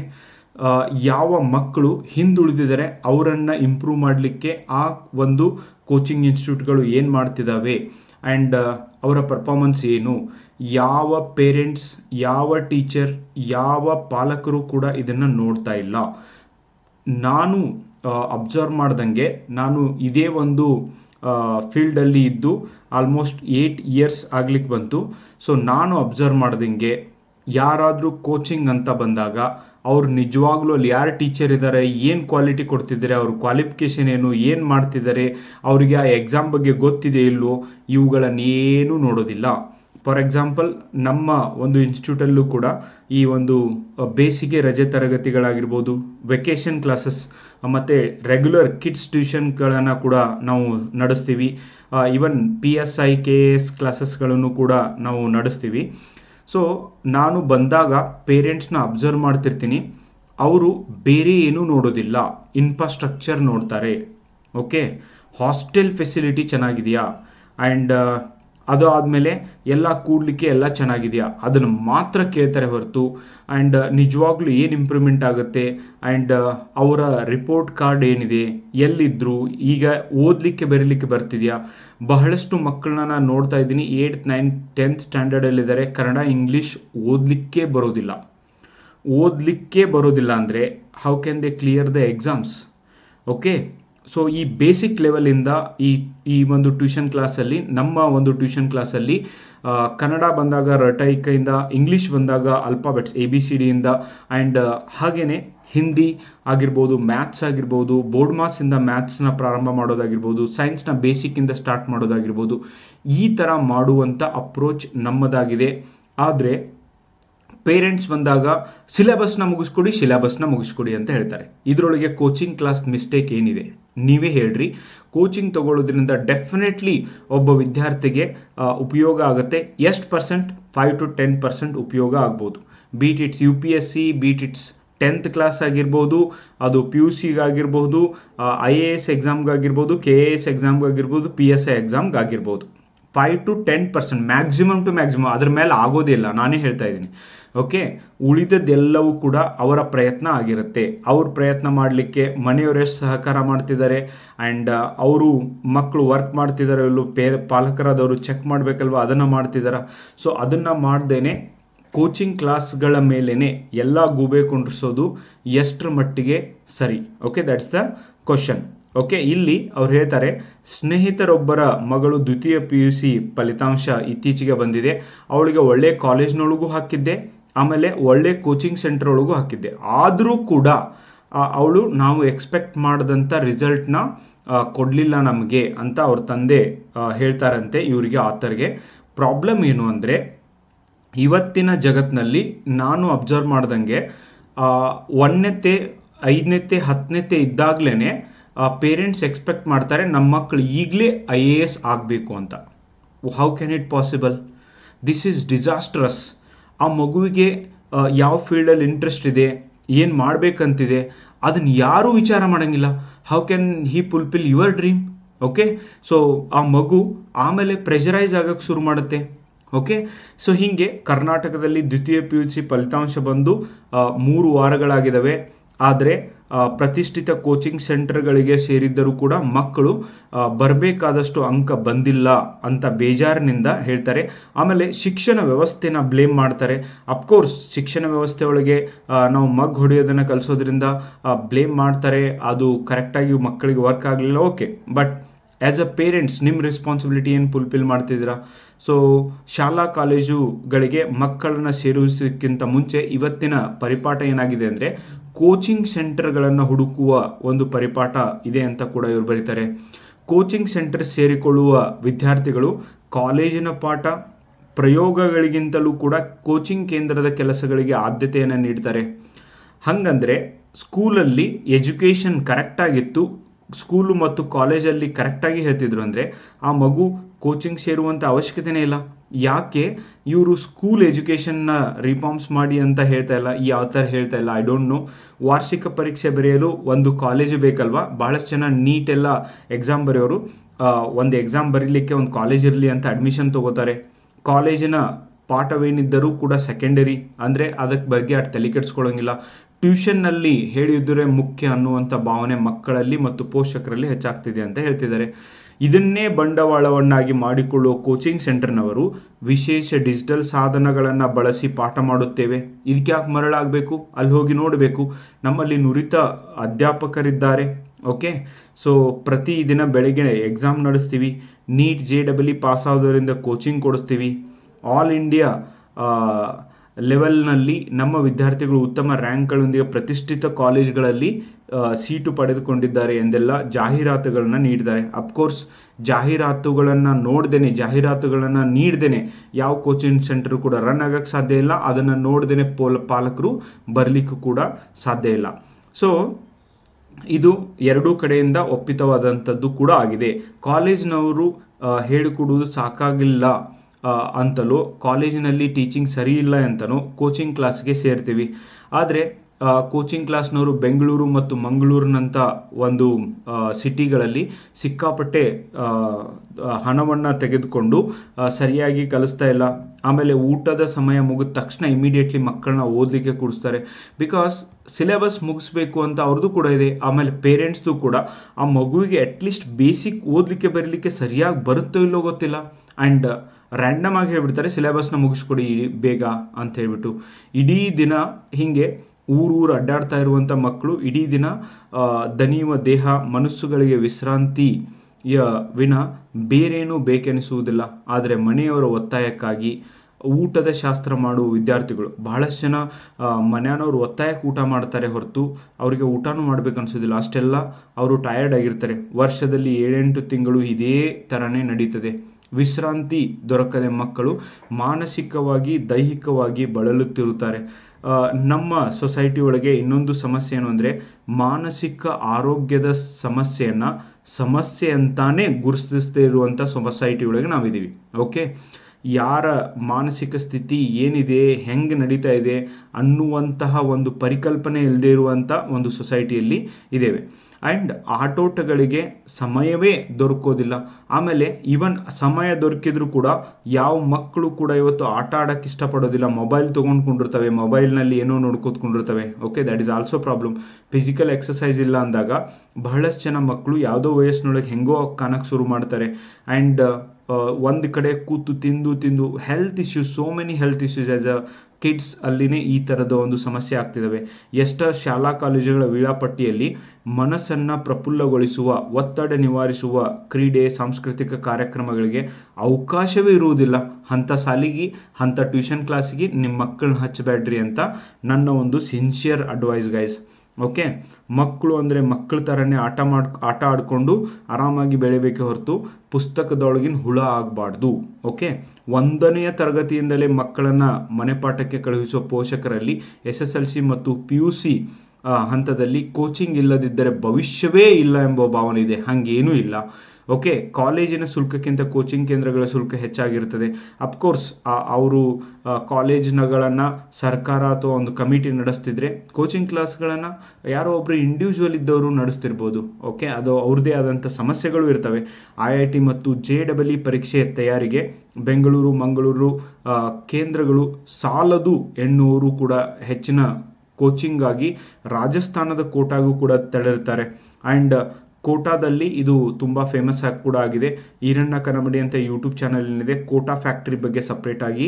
ಯಾವ ಮಕ್ಕಳು ಹಿಂದುಳಿದಿದ್ದಾರೆ ಅವರನ್ನು ಇಂಪ್ರೂವ್ ಮಾಡಲಿಕ್ಕೆ ಆ ಒಂದು ಕೋಚಿಂಗ್ ಇನ್ಸ್ಟಿಟ್ಯೂಟ್ಗಳು ಏನು ಮಾಡ್ತಿದ್ದಾವೆ ಆ್ಯಂಡ್ ಅವರ ಪರ್ಫಾರ್ಮೆನ್ಸ್ ಏನು? ಯಾವ ಪೇರೆಂಟ್ಸ್ ಯಾವ ಟೀಚರ್ ಯಾವ ಪಾಲಕರು ಕೂಡ ಇದನ್ನು ನೋಡ್ತಾ ಇಲ್ಲ. ನಾನು ಅಬ್ಸರ್ವ್ ಮಾಡ್ದಂಗೆ ನಾನು ಇದೇ ಒಂದು ಫೀಲ್ಡಲ್ಲಿ ಇದ್ದು ಆಲ್ಮೋಸ್ಟ್ ಏಯ್ಟ್ ಇಯರ್ಸ್ ಆಗ್ಲಿಕ್ಕೆ ಬಂತು. ಸೊ ನಾನು ಅಬ್ಸರ್ವ್ ಮಾಡ್ದಂಗೆ ಯಾರಾದರೂ ಕೋಚಿಂಗ್ ಅಂತ ಬಂದಾಗ, ಅವ್ರು ನಿಜವಾಗ್ಲೂ ಅಲ್ಲಿ ಯಾರು ಟೀಚರ್ ಇದ್ದಾರೆ ಏನು ಕ್ವಾಲಿಟಿ ಕೊಡ್ತಿದ್ದಾರೆ, ಅವ್ರ ಕ್ವಾಲಿಫಿಕೇಷನ್ ಏನು ಏನು ಮಾಡ್ತಿದ್ದಾರೆ, ಅವರಿಗೆ ಆ ಎಕ್ಸಾಮ್ ಬಗ್ಗೆ ಗೊತ್ತಿದೆ ಇಲ್ವೋ, ಇವುಗಳನ್ನೇನೂ ನೋಡೋದಿಲ್ಲ. ಫಾರ್ ಎಕ್ಸಾಂಪಲ್ ನಮ್ಮ ಒಂದು ಇನ್ಸ್ಟಿಟ್ಯೂಟಲ್ಲೂ ಕೂಡ ಈ ಒಂದು ಬೇಸಿಗೆ ರಜೆ ತರಗತಿಗಳಾಗಿರ್ಬೋದು ವೆಕೇಷನ್ ಕ್ಲಾಸಸ್ ಮತ್ತು ರೆಗ್ಯುಲರ್ ಕಿಡ್ಸ್ ಟ್ಯೂಷನ್ಗಳನ್ನು ಕೂಡ ನಾವು ನಡೆಸ್ತೀವಿ. Even P S I K S ಕ್ಲಾಸಸ್ಗಳನ್ನು ಕೂಡ ನಾವು ನಡೆಸ್ತೀವಿ. ಸೊ ನಾನು ಬಂದಾಗ ಪೇರೆಂಟ್ಸ್ನ ಅಬ್ಸರ್ವ್ ಮಾಡ್ತಿರ್ತೀನಿ. ಅವರು ಬೇರೆ ಏನೂ ನೋಡೋದಿಲ್ಲ. ಇನ್ಫ್ರಾಸ್ಟ್ರಕ್ಚರ್ ನೋಡ್ತಾರೆ. ಓಕೆ ಹಾಸ್ಟೆಲ್ ಫೆಸಿಲಿಟಿ ಚೆನ್ನಾಗಿದೆಯಾ? ಆ್ಯಂಡ್ ಅದು ಆದಮೇಲೆ ಎಲ್ಲ ಕೂಡಲಿಕ್ಕೆ ಎಲ್ಲ ಚೆನ್ನಾಗಿದೆಯಾ? ಅದನ್ನು ಮಾತ್ರ ಕೇಳ್ತಾರೆ ಹೊರತು. ಆ್ಯಂಡ್ ನಿಜವಾಗ್ಲೂ ಏನು ಇಂಪ್ರೂವ್ಮೆಂಟ್ ಆಗುತ್ತೆ? ಆ್ಯಂಡ್ ಅವರ ರಿಪೋರ್ಟ್ ಕಾರ್ಡ್ ಏನಿದೆ? ಎಲ್ಲಿದ್ದರು ಈಗ ಓದಲಿಕ್ಕೆ ಬರೀಲಿಕ್ಕೆ ಬರ್ತಿದೆಯಾ? ಬಹಳಷ್ಟು ಮಕ್ಕಳನ್ನ ನಾನು ನೋಡ್ತಾ ಇದ್ದೀನಿ. ಏಯ್ಟ್ ನೈನ್ ಟೆಂತ್ ಸ್ಟ್ಯಾಂಡರ್ಡಲ್ಲಿದ್ದಾರೆ ಕನ್ನಡ ಇಂಗ್ಲೀಷ್ ಓದಲಿಕ್ಕೆ ಬರೋದಿಲ್ಲ. ಓದಲಿಕ್ಕೆ ಬರೋದಿಲ್ಲ ಅಂದರೆ how can they clear the exams okay so ಈ ಬೇಸಿಕ್ ಲೆವೆಲಿಂದ ಈ ಈ ಒಂದು ಟ್ಯೂಷನ್ ಕ್ಲಾಸಲ್ಲಿ ನಮ್ಮ ಒಂದು ಟ್ಯೂಷನ್ ಕ್ಲಾಸಲ್ಲಿ ಕನ್ನಡ ಬಂದಾಗ ರಟೈಕೆಯಿಂದ ಇಂಗ್ಲೀಷ್ ಬಂದಾಗ ಅಲ್ಫಾಬೆಟ್ಸ್ ಎ ಬಿ ಸಿ ಡಿಯಿಂದ ಆ್ಯಂಡ್ ಹಾಗೆಯೇ ಹಿಂದಿ ಆಗಿರ್ಬೋದು ಮ್ಯಾಥ್ಸ್ ಆಗಿರ್ಬೋದು ಬೋರ್ಡ್ ಮಾರ್ಕ್ಸಿಂದ ಮ್ಯಾಥ್ಸ್ನ ಪ್ರಾರಂಭ ಮಾಡೋದಾಗಿರ್ಬೋದು ಸೈನ್ಸ್ನ ಬೇಸಿಕ್ಕಿಂದ ಸ್ಟಾರ್ಟ್ ಮಾಡೋದಾಗಿರ್ಬೋದು, ಈ ಥರ ಮಾಡುವಂಥ ಅಪ್ರೋಚ್ ನಮ್ಮದಾಗಿದೆ. ಆದರೆ ಪೇರೆಂಟ್ಸ್ ಬಂದಾಗ ಸಿಲೆಬಸ್ನ ಮುಗಿಸ್ಕೊಡಿ ಸಿಲೆಬಸ್ನ ಮುಗಿಸ್ಕೊಡಿ ಅಂತ ಹೇಳ್ತಾರೆ. ಇದರೊಳಗೆ ಕೋಚಿಂಗ್ ಕ್ಲಾಸ್ ಮಿಸ್ಟೇಕ್ ಏನಿದೆ? ನೀವೇ ಹೇಳ್ರಿ. ಕೋಚಿಂಗ್ ತಗೊಳ್ಳೋದ್ರಿಂದ ಡೆಫಿನೆಟ್ಲಿ ಒಬ್ಬ ವಿದ್ಯಾರ್ಥಿಗೆ ಉಪಯೋಗ ಆಗುತ್ತೆ. ಎಷ್ಟು percent five to ten percent ಉಪಯೋಗ ಆಗ್ಬೋದು. Be its U P S C be its tenth class ಆಗಿರ್ಬೋದು, ಅದು ಪಿ ಯು ಸಿಗಾಗಿರ್ಬೋದು ಐ ಎ ಎಸ್ ಎಕ್ಸಾಮ್ಗಾಗಿರ್ಬೋದು ಕೆ ಎ ಎಸ್ ಎಕ್ಸಾಮ್ಗಾಗಿರ್ಬೋದು P S I ಎಕ್ಸಾಮ್ಗಾಗಿರ್ಬೋದು five to ten percent maximum to maximum ಅದ್ರ ಮೇಲೆ ಆಗೋದಿಲ್ಲ ನಾನೇ ಹೇಳ್ತಾ ಇದ್ದೀನಿ. ಓಕೆ? ಉಳಿದದ್ದೆಲ್ಲವೂ ಕೂಡ ಅವರ ಪ್ರಯತ್ನ ಆಗಿರುತ್ತೆ. ಅವ್ರ ಪ್ರಯತ್ನ ಮಾಡಲಿಕ್ಕೆ ಮನೆಯವರೇ ಎಷ್ಟು ಸಹಕಾರ ಮಾಡ್ತಿದ್ದಾರೆ? ಆ್ಯಂಡ್ ಅವರು ಮಕ್ಕಳು ವರ್ಕ್ ಮಾಡ್ತಿದ್ದಾರೆ ಇಲ್ಲೂ, ಪೇ, ಪಾಲಕರಾದವರು ಚೆಕ್ ಮಾಡಬೇಕಲ್ವ? ಅದನ್ನು ಮಾಡ್ತಿದ್ದಾರೆ ಸೊ, ಅದನ್ನು ಮಾಡ್ದೇನೆ ಕೋಚಿಂಗ್ ಕ್ಲಾಸ್ಗಳ ಮೇಲೇ ಎಲ್ಲ ಗೂಬೆ ಕುಂಡ್ರಿಸೋದು ಎಷ್ಟರ ಮಟ್ಟಿಗೆ ಸರಿ. Okay that's the question okay, ಇಲ್ಲಿ ಅವ್ರು ಹೇಳ್ತಾರೆ, ಸ್ನೇಹಿತರೊಬ್ಬರ ಮಗಳು ದ್ವಿತೀಯ ಪಿ ಯು ಸಿ ಫಲಿತಾಂಶ ಇತ್ತೀಚೆಗೆ ಬಂದಿದೆ. ಅವಳಿಗೆ ಒಳ್ಳೆಯ ಕಾಲೇಜ್ನೊಳಗೂ ಹಾಕಿದ್ದೆ. ಆಮೇಲೆ ಒಳ್ಳೆ ಕೋಚಿಂಗ್ ಸೆಂಟರ್ ಒಳಗೂ ಹಾಕಿದ್ದೆ. ಆದರೂ ಕೂಡ ಅವಳು ನಾವು ಎಕ್ಸ್ಪೆಕ್ಟ್ ಮಾಡಿದಂಥ ರಿಸಲ್ಟ್ನ ಕೊಡಲಿಲ್ಲ ನಮಗೆ ಅಂತ ಅವ್ರ ತಂದೆ ಹೇಳ್ತಾರಂತೆ ಇವರಿಗೆ ಆತರ್ಗೆ. ಪ್ರಾಬ್ಲಮ್ ಏನು ಅಂದರೆ, ಇವತ್ತಿನ ಜಗತ್ತಿನಲ್ಲಿ ನಾನು ಅಬ್ಸರ್ವ್ ಮಾಡ್ದಂಗೆ ಒಂದನೇತೆ ಐದನೇತೆ ಹತ್ತನೇತೆ ಇದ್ದಾಗಲೇ ಪೇರೆಂಟ್ಸ್ ಎಕ್ಸ್ಪೆಕ್ಟ್ ಮಾಡ್ತಾರೆ ನಮ್ಮ ಮಕ್ಕಳು ಈಗಲೇ ಐ ಎ ಎಸ್ ಆಗಬೇಕು ಅಂತ. How can it possible this is disastrous ಆ ಮಗುವಿಗೆ ಯಾವ ಫೀಲ್ಡಲ್ಲಿ ಇಂಟ್ರೆಸ್ಟ್ ಇದೆ, ಏನು ಮಾಡಬೇಕಂತಿದೆ ಅದನ್ನ ಯಾರೂ ವಿಚಾರ ಮಾಡೋಂಗಿಲ್ಲ. How can he fulfil your dream okay so ಆ ಮಗು ಆಮೇಲೆ ಪ್ರೆಷರೈಸ್ ಆಗೋಕ್ಕೆ ಶುರು ಮಾಡುತ್ತೆ. ಓಕೆ ಸೊ ಹೀಗೆ ಕರ್ನಾಟಕದಲ್ಲಿ ದ್ವಿತೀಯ ಪಿ ಯು ಸಿ ಫಲಿತಾಂಶ ಬಂದು ಮೂರು ವಾರಗಳಾಗಿದ್ದಾವೆ ಆದರೆ ಪ್ರತಿಷ್ಠಿತ ಕೋಚಿಂಗ್ ಸೆಂಟರ್ಗಳಿಗೆ ಸೇರಿದ್ದರೂ ಕೂಡ ಮಕ್ಕಳು ಬರಬೇಕಾದಷ್ಟು ಅಂಕ ಬಂದಿಲ್ಲ ಅಂತ ಬೇಜಾರಿನಿಂದ ಹೇಳ್ತಾರೆ. ಆಮೇಲೆ ಶಿಕ್ಷಣ ವ್ಯವಸ್ಥೆನ ಬ್ಲೇಮ್ ಮಾಡ್ತಾರೆ. ಅಫ್ಕೋರ್ಸ್ ಶಿಕ್ಷಣ ವ್ಯವಸ್ಥೆ ಒಳಗೆ ನಾವು ಮಗ್ ಹೊಡೆಯೋದನ್ನು ಕಲಿಸೋದ್ರಿಂದ ಬ್ಲೇಮ್ ಮಾಡ್ತಾರೆ. ಅದು ಕರೆಕ್ಟಾಗಿ ಮಕ್ಕಳಿಗೆ ವರ್ಕ್ ಆಗಲಿಲ್ಲ okay but as a parents ನಿಮ್ಮ ರೆಸ್ಪಾನ್ಸಿಬಿಲಿಟಿ ಏನು ಫುಲ್ಫಿಲ್ ಮಾಡ್ತಿದ್ದೀರಾ? ಸೊ ಶಾಲಾ ಕಾಲೇಜುಗಳಿಗೆ ಮಕ್ಕಳನ್ನ ಸೇರಿಸೋಕ್ಕಿಂತ ಮುಂಚೆ ಇವತ್ತಿನ ಪರಿಪಾಠ ಏನಾಗಿದೆ ಅಂದರೆ ಕೋಚಿಂಗ್ ಸೆಂಟರ್ಗಳನ್ನು ಹುಡುಕುವ ಒಂದು ಪರಿಪಾಠ ಇದೆ ಅಂತ ಕೂಡ ಇವರು ಬರೀತಾರೆ. ಕೋಚಿಂಗ್ ಸೆಂಟರ್ ಸೇರಿಕೊಳ್ಳುವ ವಿದ್ಯಾರ್ಥಿಗಳು ಕಾಲೇಜಿನ ಪಾಠ, ಪ್ರಯೋಗಗಳಿಗಿಂತಲೂ ಕೂಡ ಕೋಚಿಂಗ್ ಕೇಂದ್ರದ ಕೆಲಸಗಳಿಗೆ ಆದ್ಯತೆಯನ್ನು ನೀಡ್ತಾರೆ. ಹಾಗಂದ್ರೆ ಸ್ಕೂಲಲ್ಲಿ ಎಜುಕೇಷನ್ ಕರೆಕ್ಟಾಗಿತ್ತು, ಸ್ಕೂಲು ಮತ್ತು ಕಾಲೇಜಲ್ಲಿ ಕರೆಕ್ಟಾಗಿ ಹೇಳ್ತಿದ್ರು ಅಂದರೆ ಆ ಮಗು ಕೋಚಿಂಗ್ ಸೇರುವಂಥ ಅವಶ್ಯಕತೆನೇ ಇಲ್ಲ. ಯಾಕೆ ಇವರು ಸ್ಕೂಲ್ ಎಜುಕೇಷನ್ನ ರಿಫಾರ್ಮ್ಸ್ ಮಾಡಿ ಅಂತ ಹೇಳ್ತಾ ಇಲ್ಲ? ಯಾವ ಥರ ಹೇಳ್ತಾ ಇಲ್ಲ? ಐ ಡೋಂಟ್ ನೋ ವಾರ್ಷಿಕ ಪರೀಕ್ಷೆ ಬರೆಯಲು ಒಂದು ಕಾಲೇಜು ಬೇಕಲ್ವಾ? ಭಾಳಷ್ಟು ಜನ ನೀಟ್ ಎಲ್ಲ ಎಕ್ಸಾಮ್ ಬರೆಯೋರು. ಒಂದು ಎಕ್ಸಾಮ್ ಬರೀಲಿಕ್ಕೆ ಒಂದು ಕಾಲೇಜ್ ಇರಲಿ ಅಂತ ಅಡ್ಮಿಷನ್ ತಗೋತಾರೆ. ಕಾಲೇಜಿನ ಪಾಠವೇನಿದ್ದರೂ ಕೂಡ ಸೆಕೆಂಡರಿ ಅಂದರೆ ಅದಕ್ಕೆ ಬಗ್ಗೆ ಅಷ್ಟು ತಲೆ ಕೆಡಿಸ್ಕೊಳ್ಳೋಂಗಿಲ್ಲ ಟ್ಯೂಷನ್ನಲ್ಲಿ ಹೇಳಿದರೆ ಮುಖ್ಯ ಅನ್ನುವಂಥ ಭಾವನೆ ಮಕ್ಕಳಲ್ಲಿ ಮತ್ತು ಪೋಷಕರಲ್ಲಿ ಹೆಚ್ಚಾಗ್ತಿದೆ ಅಂತ ಹೇಳ್ತಿದ್ದಾರೆ. ಇದನ್ನೇ ಬಂಡವಾಳವನ್ನಾಗಿ ಮಾಡಿಕೊಳ್ಳುವ ಕೋಚಿಂಗ್ ಸೆಂಟರ್ನವರು ವಿಶೇಷ ಡಿಜಿಟಲ್ ಸಾಧನಗಳನ್ನು ಬಳಸಿ ಪಾಠ ಮಾಡುತ್ತೇವೆ. ಇದಕ್ಕೆ ಯಾಕೆ ಮರಳಾಗಬೇಕು? ಅಲ್ಲಿ ಹೋಗಿ ನೋಡಬೇಕು. ನಮ್ಮಲ್ಲಿ ನುರಿತ ಅಧ್ಯಾಪಕರಿದ್ದಾರೆ. ಓಕೆ? ಸೊ ಪ್ರತಿ ದಿನ ಬೆಳಗ್ಗೆ exam ನಡೆಸ್ತೀವಿ. NEET J double E pass ಆದವರಿಂದ coaching ಕೊಡಿಸ್ತೀವಿ ಆಲ್ ಇಂಡಿಯಾ ಲೆವೆಲ್ನಲ್ಲಿ ನಮ್ಮ ವಿದ್ಯಾರ್ಥಿಗಳು ಉತ್ತಮ ರ್ಯಾಂಕ್ಗಳೊಂದಿಗೆ ಪ್ರತಿಷ್ಠಿತ ಕಾಲೇಜ್ಗಳಲ್ಲಿ ಸೀಟು ಪಡೆದುಕೊಂಡಿದ್ದಾರೆ ಎಂದೆಲ್ಲ ಜಾಹೀರಾತುಗಳನ್ನು ನೀಡಿದ್ದಾರೆ. ಅಫ್ಕೋರ್ಸ್ ಜಾಹೀರಾತುಗಳನ್ನು ನೋಡ್ದೇನೆ, ಜಾಹೀರಾತುಗಳನ್ನು ನೀಡ್ದೇನೆ ಯಾವ ಕೋಚಿಂಗ್ ಸೆಂಟರ್ ಕೂಡ ರನ್ ಆಗಕ್ಕೆ ಸಾಧ್ಯ ಇಲ್ಲ. ಅದನ್ನು ನೋಡ್ದೇನೆ ಪೋಲ್, ಪಾಲಕರು ಬರಲಿಕ್ಕೂ ಕೂಡ ಸಾಧ್ಯ ಇಲ್ಲ. ಸೊ ಇದು ಎರಡೂ ಕಡೆಯಿಂದ ಒಪ್ಪಿತವಾದಂಥದ್ದು ಕೂಡ ಆಗಿದೆ. ಕಾಲೇಜ್ನವರು ಹೇಳಿಕೊಡುವುದು ಸಾಕಾಗಿಲ್ಲ ಅಂತಲೋ, ಕಾಲೇಜಿನಲ್ಲಿ ಟೀಚಿಂಗ್ ಸರಿ ಇಲ್ಲ ಅಂತಲೂ ಕೋಚಿಂಗ್ ಕ್ಲಾಸ್ಗೆ ಸೇರ್ತೀವಿ. ಆದರೆ ಕೋಚಿಂಗ್ ಕ್ಲಾಸ್ನವರು ಬೆಂಗಳೂರು ಮತ್ತು ಮಂಗಳೂರಿನಂಥ ಒಂದು ಸಿಟಿಗಳಲ್ಲಿ ಸಿಕ್ಕಾಪಟ್ಟೆ ಹಣವನ್ನು ತೆಗೆದುಕೊಂಡು ಸರಿಯಾಗಿ ಕಲಿಸ್ತಾ ಇಲ್ಲ. ಆಮೇಲೆ ಊಟದ ಸಮಯ ಮುಗಿದ ತಕ್ಷಣ ಇಮಿಡಿಯೇಟ್ಲಿ ಮಕ್ಕಳನ್ನ ಓದಲಿಕ್ಕೆ ಕೂಡಿಸ್ತಾರೆ ಬಿಕಾಸ್ ಸಿಲೆಬಸ್ ಮುಗಿಸ್ಬೇಕು ಅಂತ ಅವ್ರದ್ದು ಕೂಡ ಇದೆ. ಆಮೇಲೆ ಪೇರೆಂಟ್ಸ್ದು ಕೂಡ. ಆ ಮಗುವಿಗೆ ಅಟ್ಲೀಸ್ಟ್ ಬೇಸಿಕ್ ಓದಲಿಕ್ಕೆ ಬರಲಿಕ್ಕೆ ಸರಿಯಾಗಿ ಬರುತ್ತೋ ಇಲ್ಲೋ ಗೊತ್ತಿಲ್ಲ. ಆ್ಯಂಡ್ ರ್ಯಾಂಡಮ್ ಆಗಿ ಹೇಳ್ಬಿಡ್ತಾರೆ ಸಿಲೆಬಸ್ನ ಮುಗಿಸ್ಕೊಡಿ ಬೇಗ, ಅಂತ ಹೇಳ್ಬಿಟ್ಟು. ಇಡೀ ದಿನ ಹೀಗೆ ಊರೂರು ಅಡ್ಡಾಡ್ತಾ ಇರುವಂಥ ಮಕ್ಕಳು ಇಡೀ ದಿನ ದಣಿಯುವ ದೇಹ, ಮನಸ್ಸುಗಳಿಗೆ ವಿಶ್ರಾಂತಿ ಯ ವಿನ ಬೇರೇನೂ ಬೇಕೆನಿಸುವುದಿಲ್ಲ. ಆದರೆ ಮನೆಯವರ ಒತ್ತಾಯಕ್ಕಾಗಿ ಊಟದ ಶಾಸ್ತ್ರ ಮಾಡುವ ವಿದ್ಯಾರ್ಥಿಗಳು. ಬಹಳಷ್ಟು ಜನ ಮನೆಯವರು ಒತ್ತಾಯಕ್ಕೆ ಊಟ ಮಾಡ್ತಾರೆ ಹೊರತು ಅವರಿಗೆ ಊಟನೂ ಮಾಡ್ಬೇಕು ಅನ್ಸೋದಿಲ್ಲ ಅಷ್ಟೆಲ್ಲ ಅವರು ಟಯರ್ಡ್ ಆಗಿರ್ತಾರೆ. ವರ್ಷದಲ್ಲಿ ಏಳೆಂಟು ತಿಂಗಳು ಇದೇ ಥರನೇ ನಡೀತದೆ. ವಿಶ್ರಾಂತಿ ದೊರಕದೆ ಮಕ್ಕಳು ಮಾನಸಿಕವಾಗಿ, ದೈಹಿಕವಾಗಿ ಬಳಲುತ್ತಿರುತ್ತಾರೆ. ನಮ್ಮ ಸೊಸೈಟಿ ಒಳಗೆ ಇನ್ನೊಂದು ಸಮಸ್ಯೆ ಏನು ಅಂದರೆ, ಮಾನಸಿಕ ಆರೋಗ್ಯದ ಸಮಸ್ಯೆಯನ್ನು ಸಮಸ್ಯೆ ಅಂತಾನೆ ಗುರುತಿಸದೇ ಇರುವಂಥ ಸೊಸೈಟಿ ಒಳಗೆ ನಾವಿದ್ದೀವಿ. ಓಕೆ ಯಾರ ಮಾನಸಿಕ ಸ್ಥಿತಿ ಏನಿದೆ, ಹೆಂಗೆ ನಡೀತಾ ಇದೆ ಅನ್ನುವಂತಹ ಒಂದು ಪರಿಕಲ್ಪನೆ ಇಲ್ಲದೆ ಇರುವಂಥ ಒಂದು ಸೊಸೈಟಿಯಲ್ಲಿ ಇದ್ದೇವೆ. ಆ್ಯಂಡ್ ಆಟೋಟಗಳಿಗೆ ಸಮಯವೇ ದೊರಕೋದಿಲ್ಲ. ಆಮೇಲೆ ಈವನ್ ಸಮಯ ದೊರಕಿದ್ರು ಕೂಡ ಯಾವ ಮಕ್ಕಳು ಕೂಡ ಇವತ್ತು ಆಟ ಆಡೋಕ್ಕೆ ಇಷ್ಟಪಡೋದಿಲ್ಲ. ಮೊಬೈಲ್ ತೊಗೊಂಡ್ಕೊಂಡಿರ್ತವೆ ಮೊಬೈಲ್ನಲ್ಲಿ ಏನೋ ನೋಡ್ಕೊತ್ಕೊಂಡಿರ್ತವೆ okay that is also problem physical exercise ಇಲ್ಲ ಅಂದಾಗ ಬಹಳಷ್ಟು ಜನ ಮಕ್ಕಳು ಯಾವುದೋ ವಯಸ್ಸಿನೊಳಗೆ ಹೆಂಗೋ ಕಾಣಕ್ಕೆ ಶುರು ಮಾಡ್ತಾರೆ. ಆ್ಯಂಡ್ ಒಂದು ಕಡೆ ಕೂತು ತಿಂದು ತಿಂದು health issues so many health issues as a kids ಅಲ್ಲಿನೇ ಈ ಥರದ ಒಂದು ಸಮಸ್ಯೆ ಆಗ್ತಿದ್ದಾವೆ ಎಷ್ಟ ಶಾಲಾ ಕಾಲೇಜುಗಳ ವೇಳಾಪಟ್ಟಿಯಲ್ಲಿ ಮನಸ್ಸನ್ನು ಪ್ರಫುಲ್ಲಗೊಳಿಸುವ, ಒತ್ತಡ ನಿವಾರಿಸುವ ಕ್ರೀಡೆ, ಸಾಂಸ್ಕೃತಿಕ ಕಾರ್ಯಕ್ರಮಗಳಿಗೆ ಅವಕಾಶವೇ ಇರುವುದಿಲ್ಲ. ಅಂಥ ಸಾಲಿಗೆ, ಅಂಥ ಟ್ಯೂಷನ್ ಕ್ಲಾಸಿಗೆ ನಿಮ್ಮ ಮಕ್ಕಳನ್ನ ಹಚ್ಚಬೇಡ್ರಿ ಅಂತ ನನ್ನ ಒಂದು ಸಿನ್ಸಿಯರ್ ಅಡ್ವೈಸ್ ಗೈಸ್ ಓಕೆ ಮಕ್ಕಳು ಅಂದರೆ ಮಕ್ಕಳ ಥರನೇ ಆಟ ಮಾಡ್, ಆಟ ಆಡಿಕೊಂಡು ಆರಾಮಾಗಿ ಬೆಳಿಬೇಕೆ ಹೊರತು ಪುಸ್ತಕದೊಳಗಿನ ಹುಳ ಆಗಬಾರ್ದು. ಓಕೆ ಒಂದನೆಯ ತರಗತಿಯಿಂದಲೇ ಮಕ್ಕಳನ್ನು ಮನೆ ಪಾಠಕ್ಕೆ ಕಳುಹಿಸುವ ಪೋಷಕರಲ್ಲಿ ಎಸ್ ಎಸ್ ಎಲ್ ಸಿ ಮತ್ತು ಪಿ ಯು ಸಿ ಹಂತದಲ್ಲಿ ಕೋಚಿಂಗ್ ಇಲ್ಲದಿದ್ದರೆ ಭವಿಷ್ಯವೇ ಇಲ್ಲ ಎಂಬ ಭಾವನೆ ಇದೆ. ಹಾಗೇನೂ ಇಲ್ಲ. ಓಕೆ, ಕಾಲೇಜಿನ ಶುಲ್ಕಕ್ಕಿಂತ ಕೋಚಿಂಗ್ ಕೇಂದ್ರಗಳ ಶುಲ್ಕ ಹೆಚ್ಚಾಗಿರ್ತದೆ. ಅಫ್ಕೋರ್ಸ್ ಅವರು ಕಾಲೇಜ್ನಗಳನ್ನು ಸರ್ಕಾರ ಅಥವಾ ಒಂದು ಕಮಿಟಿ ನಡೆಸ್ತಿದ್ರೆ ಕೋಚಿಂಗ್ ಕ್ಲಾಸ್ಗಳನ್ನು ಯಾರೋ ಒಬ್ಬರು ಇಂಡಿವಿಜುವಲ್ ಇದ್ದವರು ನಡೆಸ್ತಿರ್ಬೋದು. ಓಕೆ, ಅದು ಅವ್ರದ್ದೇ ಆದಂಥ ಸಮಸ್ಯೆಗಳು ಇರ್ತವೆ. ಐ ಐ ಟಿ ಮತ್ತು ಜೆ ಡಬಲ್ ಇ ಪರೀಕ್ಷೆ ತಯಾರಿಗೆ ಬೆಂಗಳೂರು, ಮಂಗಳೂರು ಕೇಂದ್ರಗಳು ಸಾಲದು ಎನ್ನುವರು ಕೂಡ ಹೆಚ್ಚಿನ ಕೋಚಿಂಗ್ ಆಗಿ ರಾಜಸ್ಥಾನದ ಕೋಟಾಗೂ ಕೂಡ ತೆರಳಿರ್ತಾರೆ. ಆ್ಯಂಡ್ ಕೋಟಾದಲ್ಲಿ ಇದು ತುಂಬ ಫೇಮಸ್ ಆಗಿ ಕೂಡ ಆಗಿದೆ. ಈರಣ್ಣ ಕನಮಡಿ ಅಂತ ಯೂಟ್ಯೂಬ್ ಚಾನಲ್ ಏನಿದೆ ಕೋಟಾ ಫ್ಯಾಕ್ಟ್ರಿ ಬಗ್ಗೆ ಸಪ್ರೇಟಾಗಿ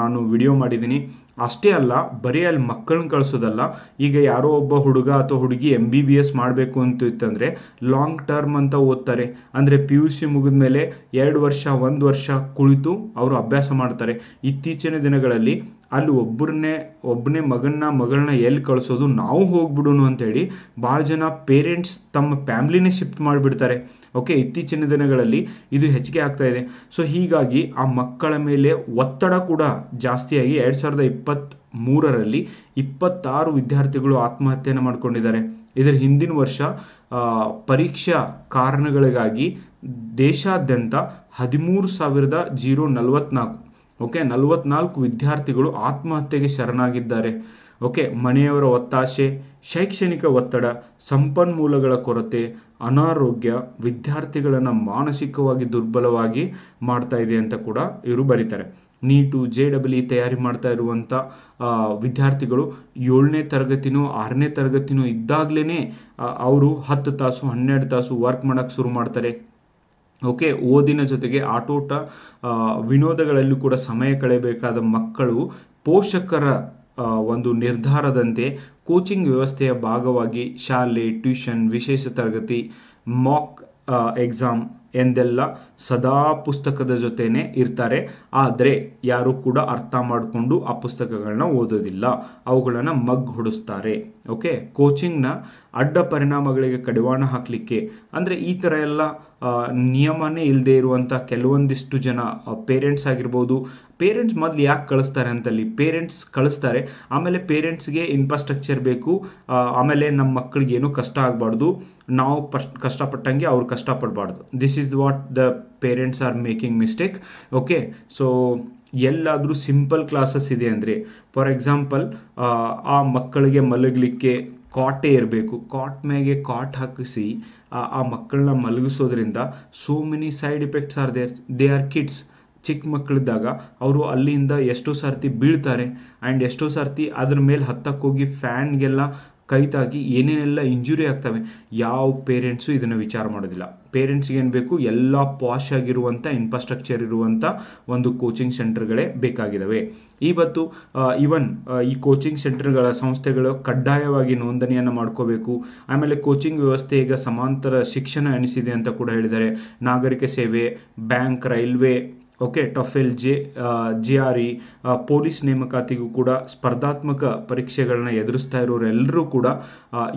ನಾನು ವಿಡಿಯೋ ಮಾಡಿದ್ದೀನಿ. ಅಷ್ಟೇ ಅಲ್ಲ, ಬರೀ ಅಲ್ಲಿ ಮಕ್ಕಳನ್ನ ಕಳಿಸೋದಲ್ಲ, ಈಗ ಯಾರೋ ಒಬ್ಬ ಹುಡುಗ ಅಥವಾ ಹುಡುಗಿ ಎಂ ಬಿ ಬಿ ಎಸ್ ಮಾಡಬೇಕು ಅಂತ ಇತ್ತಂದರೆ ಲಾಂಗ್ ಟರ್ಮ್ ಅಂತ ಓದ್ತಾರೆ. ಅಂದರೆ ಪಿ ಯು ಸಿ ಮುಗಿದ ಮೇಲೆ ಎರಡು ವರ್ಷ, ಒಂದು ವರ್ಷ ಕುಳಿತು ಅವರು ಅಭ್ಯಾಸ ಮಾಡ್ತಾರೆ. ಇತ್ತೀಚಿನ ದಿನಗಳಲ್ಲಿ ಅಲ್ಲಿ ಒಬ್ಬರನ್ನೇ, ಒಬ್ಬನೇ ಮಗನ್ನ, ಮಗಳನ್ನ ಎಲ್ಲಿ ಕಳಿಸೋದು, ನಾವು ಹೋಗ್ಬಿಡೋಣ ಅಂತೇಳಿ ಭಾಳ ಜನ ಪೇರೆಂಟ್ಸ್ ತಮ್ಮ ಫ್ಯಾಮ್ಲಿನೇ ಶಿಫ್ಟ್ ಮಾಡಿಬಿಡ್ತಾರೆ. ಓಕೆ ಇತ್ತೀಚಿನ ದಿನಗಳಲ್ಲಿ ಇದು ಹೆಚ್ಚಿಗೆ ಆಗ್ತಾ ಇದೆ. ಸೊ ಹೀಗಾಗಿ ಆ ಮಕ್ಕಳ ಮೇಲೆ ಒತ್ತಡ ಕೂಡ ಜಾಸ್ತಿಯಾಗಿ ಎರಡು ಸಾವಿರದ ಇಪ್ಪತ್ತ್ ಮೂರರಲ್ಲಿ ಇಪ್ಪತ್ತಾರು ವಿದ್ಯಾರ್ಥಿಗಳು ಆತ್ಮಹತ್ಯೆಯನ್ನು ಮಾಡ್ಕೊಂಡಿದ್ದಾರೆ. ಇದರ ಹಿಂದಿನ ವರ್ಷ ಪರೀಕ್ಷಾ ಕಾರಣಗಳಿಗಾಗಿ ದೇಶಾದ್ಯಂತ ಹದಿಮೂರು ಸಾವಿರದ ಜೀರೋ ನಲವತ್ನಾಲ್ಕು ಓಕೆ ನಲವತ್ನಾಲ್ಕು ವಿದ್ಯಾರ್ಥಿಗಳು ಆತ್ಮಹತ್ಯೆಗೆ ಶರಣಾಗಿದ್ದಾರೆ. ಓಕೆ ಮನೆಯವರ ಒತ್ತಾಸೆ ಶೈಕ್ಷಣಿಕ ಒತ್ತಡ, ಸಂಪನ್ಮೂಲಗಳ ಕೊರತೆ, ಅನಾರೋಗ್ಯ ವಿದ್ಯಾರ್ಥಿಗಳನ್ನು ಮಾನಸಿಕವಾಗಿ ದುರ್ಬಲವಾಗಿ ಮಾಡ್ತಾ ಇದೆ ಅಂತ ಕೂಡ ಇವರು ಬರೀತಾರೆ. ನೀಟು, ಜೆ ಡಬಲ್ ಇ ತಯಾರಿ ಮಾಡ್ತಾ ಇರುವಂಥ ವಿದ್ಯಾರ್ಥಿಗಳು ಏಳನೇ ತರಗತಿನೂ, ಆರನೇ ತರಗತಿನೂ ಇದ್ದಾಗಲೇ ಅವರು ಹತ್ತು ತಾಸು, ಹನ್ನೆರಡು ತಾಸು ವರ್ಕ್ ಮಾಡೋಕ್ಕೆ ಶುರು ಮಾಡ್ತಾರೆ. ಓಕೆ, ಓದಿನ ಜೊತೆಗೆ ಆಟೋಟ ವಿನೋದಗಳಲ್ಲೂ ಕೂಡ ಸಮಯ ಕಳೆಯಬೇಕಾದ ಮಕ್ಕಳು ಪೋಷಕರ ಒಂದು ನಿರ್ಧಾರದಂತೆ ಕೋಚಿಂಗ್ ವ್ಯವಸ್ಥೆಯ ಭಾಗವಾಗಿ ಶಾಲೆ, ಟ್ಯೂಷನ್, ವಿಶೇಷ ತರಗತಿ ಮಾಕ್ ಎಕ್ಸಾಮ್ ಎಂದೆಲ್ಲ ಸದಾ ಪುಸ್ತಕದ ಜೊತೆನೇ ಇರ್ತಾರೆ. ಆದರೆ ಯಾರು ಕೂಡ ಅರ್ಥ ಮಾಡಿಕೊಂಡು ಆ ಪುಸ್ತಕಗಳನ್ನ ಓದೋದಿಲ್ಲ. ಅವುಗಳನ್ನು ಮಗ್ ಹೊಡಿಸ್ತಾರೆ. ಓಕೆ ಕೋಚಿಂಗ್ನ ಅಡ್ಡ ಪರಿಣಾಮಗಳಿಗೆ ಕಡಿವಾಣ ಹಾಕಲಿಕ್ಕೆ. ಅಂದರೆ ಈ ಥರ ಎಲ್ಲ ನಿಯಮನೇ ಇಲ್ಲದೆ ಇರುವಂಥ ಕೆಲವೊಂದಿಷ್ಟು ಜನ ಪೇರೆಂಟ್ಸ್ ಆಗಿರ್ಬೋದು. ಪೇರೆಂಟ್ಸ್ ಮೊದಲು ಯಾಕೆ ಕಳಿಸ್ತಾರೆ ಅಂತಲ್ಲಿ ಪೇರೆಂಟ್ಸ್ ಕಳಿಸ್ತಾರೆ. ಆಮೇಲೆ ಪೇರೆಂಟ್ಸ್ಗೆ ಇನ್ಫ್ರಾಸ್ಟ್ರಕ್ಚರ್ ಬೇಕು. ಆಮೇಲೆ ನಮ್ಮ ಮಕ್ಕಳಿಗೆ ಏನೂ ಕಷ್ಟ ಆಗಬಾರ್ದು. ನಾವು ಪಸ್ಟ್ ಕಷ್ಟಪಟ್ಟಂಗೆ ಅವ್ರು ಕಷ್ಟಪಡಬಾರ್ದು. This is what the parents are making mistake okay so ಎಲ್ಲಾದರೂ ಸಿಂಪಲ್ ಕ್ಲಾಸಸ್ ಇದೆ ಅಂದರೆ ಫಾರ್ ಎಕ್ಸಾಂಪಲ್ ಆ ಮಕ್ಕಳಿಗೆ ಮಲಗಲಿಕ್ಕೆ ಕಾಟೇ ಇರಬೇಕು. ಕಾಟ್ ಮ್ಯಾಗೆ ಕಾಟ್ ಹಾಕಿಸಿ, ಆ ಮಕ್ಕಳನ್ನ ಮಲಗಿಸೋದ್ರಿಂದ so many side effects are there they are kids ಚಿಕ್ಕ ಮಕ್ಕಳಿದ್ದಾಗ ಅವರು ಅಲ್ಲಿಂದ ಎಷ್ಟೋ ಸರ್ತಿ ಬೀಳ್ತಾರೆ. ಆ್ಯಂಡ್ ಎಷ್ಟೋ ಸರ್ತಿ ಅದ್ರ ಮೇಲೆ ಹತ್ತಕ್ಕೋಗಿ ಫ್ಯಾನ್ಗೆಲ್ಲ ಕೈ ತಾಗಿ ಏನೇನೆಲ್ಲ ಇಂಜುರಿ ಆಗ್ತವೆ, ಯಾವ ಪೇರೆಂಟ್ಸು ಇದನ್ನು ವಿಚಾರ ಮಾಡೋದಿಲ್ಲ. ಪೇರೆಂಟ್ಸ್ಗೆ ಏನು ಬೇಕು? ಎಲ್ಲ ಪಾಶ್ ಆಗಿರುವಂಥ ಇನ್ಫ್ರಾಸ್ಟ್ರಕ್ಚರ್ ಇರುವಂಥ ಒಂದು ಕೋಚಿಂಗ್ ಸೆಂಟರ್ಗಳೇ ಬೇಕಾಗಿದ್ದಾವೆ ಇವತ್ತು ಈವನ್ ಈ ಕೋಚಿಂಗ್ ಸೆಂಟರ್ಗಳ ಸಂಸ್ಥೆಗಳು ಕಡ್ಡಾಯವಾಗಿ ನೋಂದಣಿಯನ್ನು ಮಾಡ್ಕೋಬೇಕು. ಆಮೇಲೆ ಕೋಚಿಂಗ್ ವ್ಯವಸ್ಥೆ ಈಗ ಸಮಾಂತರ ಶಿಕ್ಷಣ ಎನಿಸಿದೆ ಅಂತ ಕೂಡ ಹೇಳಿದ್ದಾರೆ. ನಾಗರಿಕ ಸೇವೆ bank railway okay, TOEFL, J G R E police ನೇಮಕಾತಿಗೂ ಕೂಡ ಸ್ಪರ್ಧಾತ್ಮಕ ಪರೀಕ್ಷೆಗಳನ್ನ ಎದುರಿಸ್ತಾ ಇರೋರೆಲ್ಲರೂ ಕೂಡ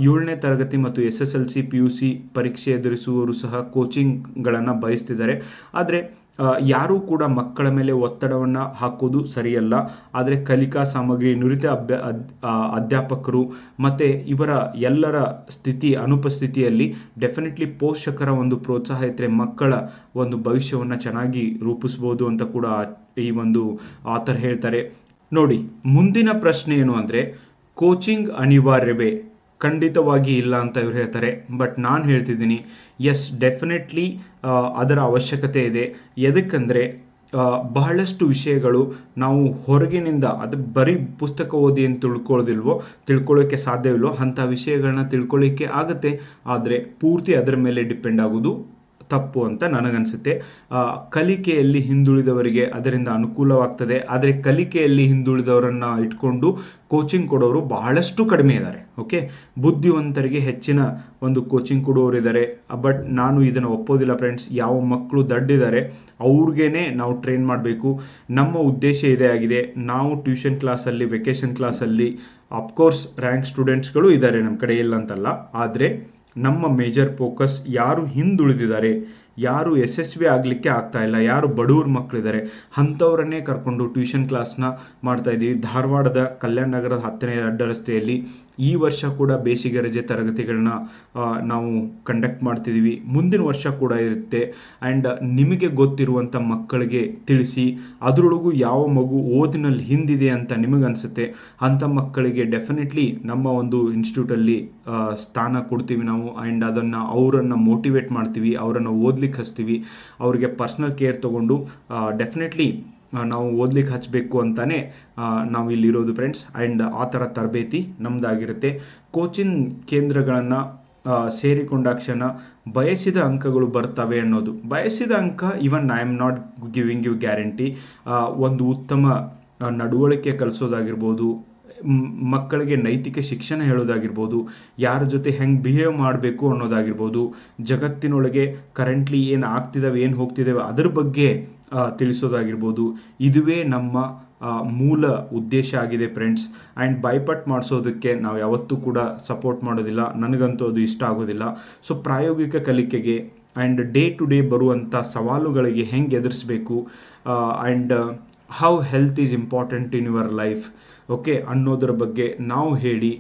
ಏಳನೇ ತರಗತಿ ಮತ್ತು S S L C P U C ಪರೀಕ್ಷೆ ಎದುರಿಸುವವರು ಸಹ ಕೋಚಿಂಗ್ಗಳನ್ನು ಬಯಸ್ತಿದ್ದಾರೆ. ಆದರೆ ಯಾರೂ ಕೂಡ ಮಕ್ಕಳ ಮೇಲೆ ಒತ್ತಡವನ್ನು ಹಾಕೋದು ಸರಿಯಲ್ಲ. ಆದರೆ ಕಲಿಕಾ ಸಾಮಗ್ರಿ, ನುರಿತ ಅಭ್ಯ ಅಧ್ಯಾಪಕರು ಮತ್ತು ಇವರ ಎಲ್ಲರ ಸ್ಥಿತಿ, ಅನುಪಸ್ಥಿತಿಯಲ್ಲಿ ಡೆಫಿನೆಟ್ಲಿ ಪೋಷಕರ ಒಂದು ಪ್ರೋತ್ಸಾಹ ಇದ್ದರೆ ಮಕ್ಕಳ ಒಂದು ಭವಿಷ್ಯವನ್ನು ಚೆನ್ನಾಗಿ ರೂಪಿಸ್ಬೋದು ಅಂತ ಕೂಡ ಈ ಒಂದು ಆತರ್ ಹೇಳ್ತಾರೆ. ನೋಡಿ, ಮುಂದಿನ ಪ್ರಶ್ನೆ ಏನು ಅಂದರೆ ಕೋಚಿಂಗ್ ಅನಿವಾರ್ಯವೇ? ಖಂಡಿತವಾಗಿ ಇಲ್ಲ ಅಂತ ಇವ್ರು ಹೇಳ್ತಾರೆ. ಬಟ್ ನಾನು ಹೇಳ್ತಿದ್ದೀನಿ ಎಸ್ ಡೆಫಿನೆಟ್ಲಿ ಅದರ ಅವಶ್ಯಕತೆ ಇದೆ. ಎದಕ್ಕಂದರೆ ಬಹಳಷ್ಟು ವಿಷಯಗಳು ನಾವು ಹೊರಗಿನಿಂದ, ಅದು ಬರೀ ಪುಸ್ತಕ ಓದಿ ಏನು ತಿಳ್ಕೊಳ್ಳೋದಿಲ್ವೋ ತಿಳ್ಕೊಳ್ಳೋಕ್ಕೆ ಸಾಧ್ಯವಿಲ್ವೋ, ಅಂಥ ವಿಷಯಗಳನ್ನ ತಿಳ್ಕೊಳ್ಳಿಕ್ಕೆ ಆಗುತ್ತೆ. ಆದರೆ, ಪೂರ್ತಿ ಅದರ ಮೇಲೆ ಡಿಪೆಂಡ್ ಆಗೋದು ತಪ್ಪು ಅಂತ ನನಗನ್ಸುತ್ತೆ. ಕಲಿಕೆಯಲ್ಲಿ ಹಿಂದುಳಿದವರಿಗೆ ಅದರಿಂದ ಅನುಕೂಲವಾಗ್ತದೆ. ಆದರೆ ಕಲಿಕೆಯಲ್ಲಿ ಹಿಂದುಳಿದವರನ್ನ ಇಟ್ಕೊಂಡು ಕೋಚಿಂಗ್ ಕೊಡೋರು ಬಹಳಷ್ಟು ಕಡಿಮೆ ಇದ್ದಾರೆ ಓಕೆ ಬುದ್ಧಿವಂತರಿಗೆ ಹೆಚ್ಚಿನ ಒಂದು ಕೋಚಿಂಗ್ ಕೊಡುವವರು ಇದ್ದಾರೆ ಬಟ್ ನಾನು ಇದನ್ನು ಒಪ್ಪೋದಿಲ್ಲ ಫ್ರೆಂಡ್ಸ್ ಯಾವ ಮಕ್ಕಳು ದಡ್ಡಿದ್ದಾರೆ ಅವ್ರಿಗೇ ನಾವು ಟ್ರೈನ್ ಮಾಡಬೇಕು. ನಮ್ಮ ಉದ್ದೇಶ ಇದೇ ಆಗಿದೆ. ನಾವು ಟ್ಯೂಷನ್ ಕ್ಲಾಸಲ್ಲಿ ವೆಕೇಷನ್ ಕ್ಲಾಸಲ್ಲಿ ಅಫ್ಕೋರ್ಸ್ ರ್ಯಾಂಕ್ ಸ್ಟೂಡೆಂಟ್ಸ್ಗಳು ಇದ್ದಾರೆ ನಮ್ಮ ಕಡೆ ಇಲ್ಲ ಅಂತಲ್ಲ. ಆದರೆ ನಮ್ಮ ಮೇಜರ್ ಫೋಕಸ್ ಯಾರು ಹಿಂದುಳಿದಿದ್ದಾರೆ, ಯಾರು ಯಶಸ್ವಿ ಆಗಲಿಕ್ಕೆ ಆಗ್ತಾ ಇಲ್ಲ, ಯಾರು ಬಡವ್ರ ಮಕ್ಕಳಿದ್ದಾರೆ ಅಂಥವ್ರನ್ನೇ ಕರ್ಕೊಂಡು ಟ್ಯೂಷನ್ ಕ್ಲಾಸ್ನ ಮಾಡ್ತಾ ಇದ್ದೀವಿ. ಧಾರವಾಡದ ಕಲ್ಯಾಣ ನಗರದ ಹತ್ತನೇ ಅಡ್ಡ ರಸ್ತೆಯಲ್ಲಿ ಈ ವರ್ಷ ಕೂಡ ಬೇಸಿಗೆ ರಜೆ ತರಗತಿಗಳನ್ನ ನಾವು ಕಂಡಕ್ಟ್ ಮಾಡ್ತಿದ್ದೀವಿ ಮುಂದಿನ ವರ್ಷ ಕೂಡ ಇರುತ್ತೆ. ಆ್ಯಂಡ್ ನಿಮಗೆ ಗೊತ್ತಿರುವಂಥ ಮಕ್ಕಳಿಗೆ ತಿಳಿಸಿ, ಅದರೊಳಗೂ ಯಾವ ಮಗು ಓದಿನಲ್ಲಿ ಹಿಂದಿದೆ ಅಂತ ನಿಮಗನ್ಸುತ್ತೆ ಅಂಥ ಮಕ್ಕಳಿಗೆ ಡೆಫಿನೆಟ್ಲಿ ನಮ್ಮ ಒಂದು ಇನ್ಸ್ಟಿಟ್ಯೂಟಲ್ಲಿ ಸ್ಥಾನ ಕೊಡ್ತೀವಿ ನಾವು. ಆ್ಯಂಡ್ ಅದನ್ನು ಅವರನ್ನು ಮೋಟಿವೇಟ್ ಮಾಡ್ತೀವಿ, ಅವರನ್ನು ಓದ್ಲಿಕ್ಕೆ ಹಚ್ತೀವಿ. ಅವರಿಗೆ ಪರ್ಸ್ನಲ್ ಕೇರ್ ತೊಗೊಂಡು ಡೆಫಿನೆಟ್ಲಿ ನಾವು ಓದ್ಲಿಕ್ಕೆ ಹಚ್ಚಬೇಕು ಅಂತಾನೆ ನಾವು ಇಲ್ಲಿರೋದು ಫ್ರೆಂಡ್ಸ್ ಆ್ಯಂಡ್ ಆ ಥರ ತರಬೇತಿ ನಮ್ಮದಾಗಿರುತ್ತೆ ಕೋಚಿಂಗ್ ಕೇಂದ್ರಗಳನ್ನು ಸೇರಿಕೊಂಡಾಕ್ಷಣ ಬಯಸಿದ ಅಂಕಗಳು ಬರ್ತವೆ ಅನ್ನೋದು. ಬಯಸಿದ ಅಂಕ even I am not giving you guarantee ಒಂದು ಉತ್ತಮ ನಡವಳಿಕೆ ಕಲಿಸೋದಾಗಿರ್ಬೋದು ಮಕ್ಕಳಿಗೆ ನೈತಿಕ ಶಿಕ್ಷಣ ಹೇಳೋದಾಗಿರ್ಬೋದು, ಯಾರ ಜೊತೆ ಹೆಂಗೆ ಬಿಹೇವ್ ಮಾಡಬೇಕು ಅನ್ನೋದಾಗಿರ್ಬೋದು, ಜಗತ್ತಿನೊಳಗೆ ಕರೆಂಟ್ಲಿ ಏನು ಆಗ್ತಿದ್ದಾವೆ ಏನು ಹೋಗ್ತಿದ್ದಾವೆ ಅದ್ರ ಬಗ್ಗೆ ತಿಳಿಸೋದಾಗಿರ್ಬೋದು. ಇದುವೇ ನಮ್ಮ ಮೂಲ ಉದ್ದೇಶ ಆಗಿದೆ ಫ್ರೆಂಡ್ಸ್ ಆ್ಯಂಡ್ ಬೈಪಟ್ ಮಾಡಿಸೋದಕ್ಕೆ ನಾವು ಯಾವತ್ತೂ ಕೂಡ ಸಪೋರ್ಟ್ ಮಾಡೋದಿಲ್ಲ. ನನಗಂತೂ ಅದು ಇಷ್ಟ ಆಗೋದಿಲ್ಲ. ಸೊ ಪ್ರಾಯೋಗಿಕ ಕಲಿಕೆಗೆ ಆ್ಯಂಡ್ ಡೇ ಟು ಡೇ ಬರುವಂಥ ಸವಾಲುಗಳಿಗೆ ಹೆಂಗೆ ಎದುರಿಸಬೇಕು? And how health is important in your life okay, ಅನ್ನೋದ್ರ ಬಗ್ಗೆ ನಾವು ಹೇಳಿ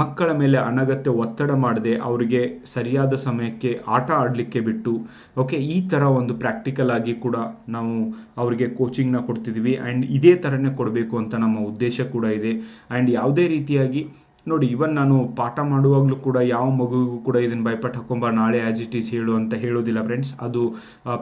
ಮಕ್ಕಳ ಮೇಲೆ ಅನಗತ್ಯ ಒತ್ತಡ ಮಾಡದೆ ಅವರಿಗೆ ಸರಿಯಾದ ಸಮಯಕ್ಕೆ ಆಟ ಆಡಲಿಕ್ಕೆ ಬಿಟ್ಟು, ಓಕೆ, ಈ ಥರ ಒಂದು ಪ್ರಾಕ್ಟಿಕಲ್ ಆಗಿ ಕೂಡ ನಾವು ಅವರಿಗೆ ಕೋಚಿಂಗ್ನ ಕೊಡ್ತಿದ್ದೀವಿ ಆ್ಯಂಡ್ ಇದೇ ಥರನೇ ಕೊಡಬೇಕು ಅಂತ ನಮ್ಮ ಉದ್ದೇಶ ಕೂಡ ಇದೆ. ಆ್ಯಂಡ್ ಯಾವುದೇ ರೀತಿಯಾಗಿ, ನೋಡಿ ಇವನ್ ನಾನು ಪಾಠ ಮಾಡುವಾಗಲೂ ಕೂಡ ಯಾವ ಮಗುವಿಗೂ ಕೂಡ ಇದನ್ನು ಭಯಪಟ್ಟು ಹಾಕೊಂಬ, ನಾಳೆ ಆ್ಯಸ್ ಇಟ್ ಈಸ್ ಹೇಳು ಅಂತ ಹೇಳೋದಿಲ್ಲ ಫ್ರೆಂಡ್ಸ್ ಅದು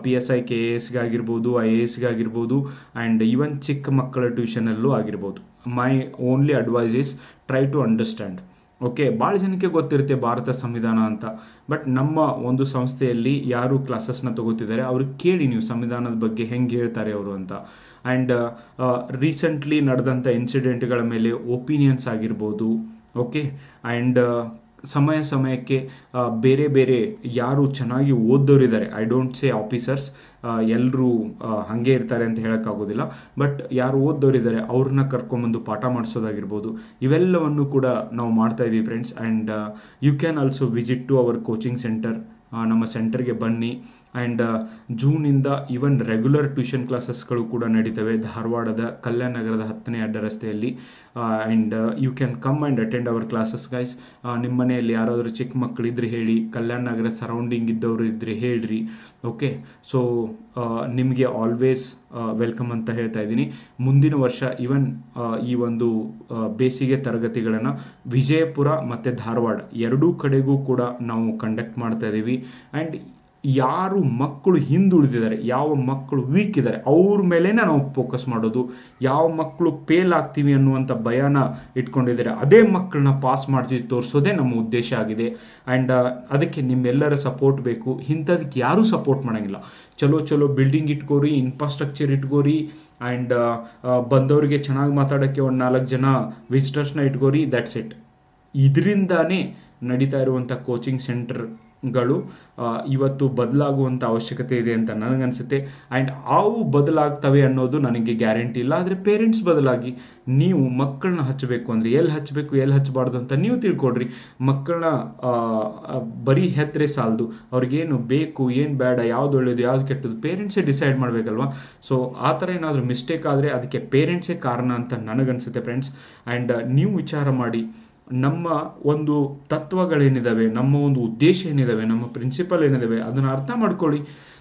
P S I K A ಎಸ್ಗಾಗಿರ್ಬೋದು I A ಎಸ್ಗಾಗಿರ್ಬೋದು ಆ್ಯಂಡ್ ಈವನ್ ಚಿಕ್ಕ ಮಕ್ಕಳ ಟ್ಯೂಷನಲ್ಲೂ ಆಗಿರ್ಬೋದು. My only advice is try to understand okay ಭಾಳ ಜನಕ್ಕೆ ಗೊತ್ತಿರುತ್ತೆ ಭಾರತ ಸಂವಿಧಾನ ಅಂತ. ಬಟ್ ನಮ್ಮ ಒಂದು ಸಂಸ್ಥೆಯಲ್ಲಿ ಯಾರು ಕ್ಲಾಸಸ್ನ ತಗೋತಿದ್ದಾರೆ, ಅವ್ರಿಗೆ ಕೇಳಿ ನೀವು ಸಂವಿಧಾನದ ಬಗ್ಗೆ ಹೆಂಗೆ ಹೇಳ್ತಾರೆ ಅವರು ಅಂತ. ಆ್ಯಂಡ್ ರೀಸೆಂಟ್ಲಿ ನಡೆದಂಥ ಇನ್ಸಿಡೆಂಟ್ಗಳ ಮೇಲೆ ಒಪಿನಿಯನ್ಸ್ ಆಗಿರ್ಬೋದು ಓಕೆ ಆ್ಯಂಡ್ ಸಮಯ ಸಮಯಕ್ಕೆ ಬೇರೆ ಬೇರೆ ಯಾರು ಚೆನ್ನಾಗಿ ಓದೋರಿದ್ದಾರೆ ಐ ಡೋಂಟ್ ಸೇ ಆಫೀಸರ್ಸ್ ಎಲ್ಲರೂ ಹಾಗೆ ಇರ್ತಾರೆ ಅಂತ ಹೇಳೋಕ್ಕಾಗೋದಿಲ್ಲ. ಬಟ್ ಯಾರು ಓದೋರಿದ್ದಾರೆ ಅವ್ರನ್ನ ಕರ್ಕೊಂಬಂದು ಪಾಠ ಮಾಡಿಸೋದಾಗಿರ್ಬೋದು. ಇವೆಲ್ಲವನ್ನು ಕೂಡ ನಾವು ಮಾಡ್ತಾ ಇದ್ದೀವಿ friends and you can also visit to our coaching centre ನಮ್ಮ ಸೆಂಟರ್ಗೆ ಬನ್ನಿ. ಆ್ಯಂಡ್ ಜೂನಿಂದ ಈವನ್ ರೆಗ್ಯುಲರ್ ಟ್ಯೂಷನ್ ಕ್ಲಾಸಸ್ಗಳು ಕೂಡ ನಡೀತವೆ. ಧಾರವಾಡದ ಕಲ್ಯಾಣ ನಗರದ ಹತ್ತನೇ ಅಡ್ಡ ರಸ್ತೆಯಲ್ಲಿ. And you can come and attend our classes guys ನಿಮ್ಮ ಮನೆಯಲ್ಲಿ ಯಾರಾದರೂ ಚಿಕ್ಕ ಮಕ್ಕಳಿದ್ರೆ ಹೇಳಿ ಕಲ್ಯಾಣ ನಗರ ಸರೌಂಡಿಂಗ್ ಇದ್ದವರು ಇದ್ದರೆ ಹೇಳ್ರಿ. ಓಕೆ ಸೊ ನಿಮಗೆ ಆಲ್ವೇಸ್ ವೆಲ್ಕಮ್ ಅಂತ ಹೇಳ್ತಾ ಇದ್ದೀನಿ. ಮುಂದಿನ ವರ್ಷ ಇವನ್ ಈ ಒಂದು ಆ, ಬೇಸಿಗೆ ತರಗತಿಗಳನ್ನು ವಿಜಯಪುರ ಮತ್ತು ಧಾರವಾಡ ಎರಡೂ ಕಡೆಗೂ ಕೂಡ ನಾವು ಕಂಡಕ್ಟ್ ಮಾಡ್ತಾ ಇದ್ದೀವಿ ಆ್ಯಂಡ್ ಯಾರು ಮಕ್ಕಳು ಹಿಂದುಳಿದಿದ್ದಾರೆ, ಯಾವ ಮಕ್ಕಳು ವೀಕ್ ಇದ್ದಾರೆ ಅವ್ರ ಮೇಲೇ ನಾವು ಫೋಕಸ್ ಮಾಡೋದು, ಯಾವ ಮಕ್ಕಳು ಫೇಲ್ ಆಗ್ತೀವಿ ಅನ್ನುವಂಥ ಭಯನ ಇಟ್ಕೊಂಡಿದ್ದಾರೆ, ಅದೇ ಮಕ್ಕಳನ್ನ ಪಾಸ್ ಮಾಡಿಸಿ ತೋರಿಸೋದೇ ನಮ್ಮ ಉದ್ದೇಶ ಆಗಿದೆ. ಆ್ಯಂಡ್ ಅದಕ್ಕೆ ನಿಮ್ಮೆಲ್ಲರ ಸಪೋರ್ಟ್ ಬೇಕು, ಇಂಥದಕ್ಕೆ ಯಾರೂ ಸಪೋರ್ಟ್ ಮಾಡೋಂಗಿಲ್ಲ. ಚಲೋ ಚಲೋ ಬಿಲ್ಡಿಂಗ್ ಇಟ್ಕೋರಿ ಇನ್ಫ್ರಾಸ್ಟ್ರಕ್ಚರ್ ಇಟ್ಕೋರಿ ಆ್ಯಂಡ್ ಬಂದವರಿಗೆ ಚೆನ್ನಾಗಿ ಮಾತಾಡೋಕ್ಕೆ ಒಂದು ನಾಲ್ಕು ಜನ ವಿಸಿಟರ್ಸ್ನ ಇಟ್ಕೋರಿ ದ್ಯಾಟ್ಸ್ ಇಟ್ ಇದರಿಂದಾನೇ ನಡೀತಾ ಇರುವಂಥ ಕೋಚಿಂಗ್ ಸೆಂಟರ್ಗಳು ಇವತ್ತು ಬದಲಾಗುವಂಥ ಅವಶ್ಯಕತೆ ಇದೆ ಅಂತ ನನಗನ್ಸುತ್ತೆ. ಆ್ಯಂಡ್ ಅವು ಬದಲಾಗ್ತವೆ ಅನ್ನೋದು ನನಗೆ ಗ್ಯಾರಂಟಿ ಇಲ್ಲ. ಆದರೆ ಪೇರೆಂಟ್ಸ್ ಬದಲಾಗಿ ನೀವು ಮಕ್ಕಳನ್ನ ಹಚ್ಚಬೇಕು ಅಂದರೆ ಎಲ್ಲಿ ಹಚ್ಚಬೇಕು, ಎಲ್ಲಿ ಹಚ್ಚಬಾರ್ದು ಅಂತ ನೀವು ತಿಳ್ಕೊಡ್ರಿ ಮಕ್ಕಳನ್ನ ಬರೀ ಹೆತ್ತರೆ ಸಾಲದು. ಅವ್ರಿಗೇನು ಬೇಕು, ಏನು ಬೇಡ, ಯಾವ್ದು ಒಳ್ಳೆಯದು ಯಾವ್ದು ಕೆಟ್ಟದ್ದು ಪೇರೆಂಟ್ಸೇ ಡಿಸೈಡ್ ಮಾಡಬೇಕಲ್ವಾ? ಸೊ ಆ ಥರ ಏನಾದರೂ ಮಿಸ್ಟೇಕ್ ಆದರೆ ಅದಕ್ಕೆ ಪೇರೆಂಟ್ಸೇ ಕಾರಣ ಅಂತ ನನಗನ್ಸುತ್ತೆ ಫ್ರೆಂಡ್ಸ್ ಆ್ಯಂಡ್ ನೀವು ವಿಚಾರ ಮಾಡಿ ನಮ್ಮ ಒಂದು ತತ್ವಗಳೇನಿದ್ದಾವೆ ನಮ್ಮ ಒಂದು ಉದ್ದೇಶ ಏನಿದ್ದಾವೆ ನಮ್ಮ ಪ್ರಿನ್ಸಿಪಲ್ ಏನಿದ್ದಾವೆ ಅದನ್ನು ಅರ್ಥ ಮಾಡ್ಕೊಳ್ಳಿ.